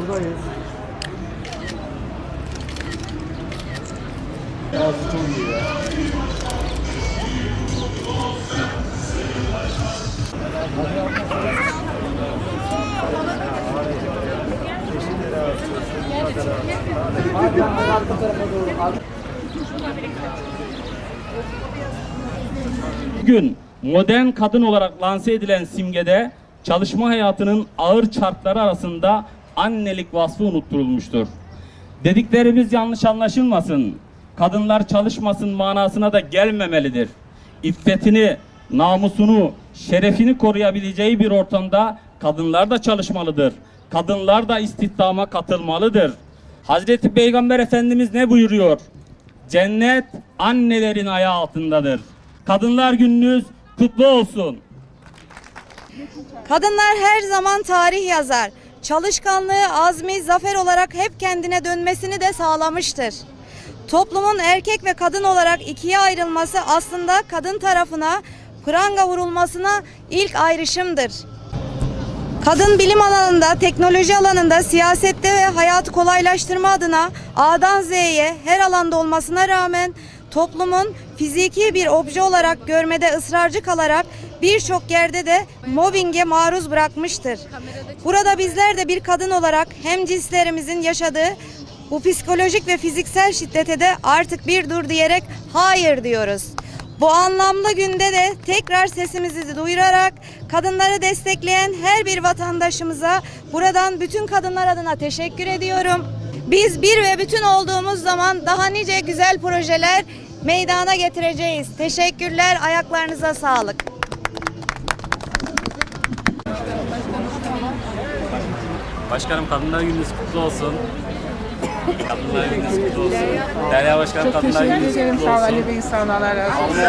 Buradayız. Ağzı çok iyi ya. Bugün modern kadın olarak lanse edilen simgede çalışma hayatının ağır şartları arasında annelik vasfı unutturulmuştur. Dediklerimiz yanlış anlaşılmasın. Kadınlar çalışmasın manasına da gelmemelidir. İffetini, namusunu, şerefini koruyabileceği bir ortamda kadınlar da çalışmalıdır. Kadınlar da istihdama katılmalıdır. Hazreti Peygamber Efendimiz ne buyuruyor? Cennet annelerin ayağı altındadır. Kadınlar gününüz kutlu olsun. Kadınlar her zaman tarih yazar. Çalışkanlığı, azmi, zafer olarak hep kendine dönmesini de sağlamıştır. Toplumun erkek ve kadın olarak ikiye ayrılması aslında kadın tarafına pranga vurulmasına ilk ayrışımdır. Kadın bilim alanında, teknoloji alanında, siyasette ve hayatı kolaylaştırma adına A'dan Z'ye her alanda olmasına rağmen toplumun fiziki bir obje olarak görmede ısrarcı kalarak birçok yerde de mobbinge maruz bırakmıştır. Burada bizler de bir kadın olarak hem cinslerimizin yaşadığı bu psikolojik ve fiziksel şiddete de artık bir dur diyerek hayır diyoruz. Bu anlamda günde de tekrar sesimizi duyurarak kadınları destekleyen her bir vatandaşımıza buradan bütün kadınlar adına teşekkür ediyorum. Biz bir ve bütün olduğumuz zaman daha nice güzel projeler meydana getireceğiz. Teşekkürler, ayaklarınıza sağlık. Başkanım Kadınlar Gününüz kutlu olsun. Kadınlar Gününüz kutlu olsun. Derya Başkanım Çok Kadınlar teşekkür Gününüz ederim. kutlu olsun. Ali Bey. Sağ ol. Allah razı olsun.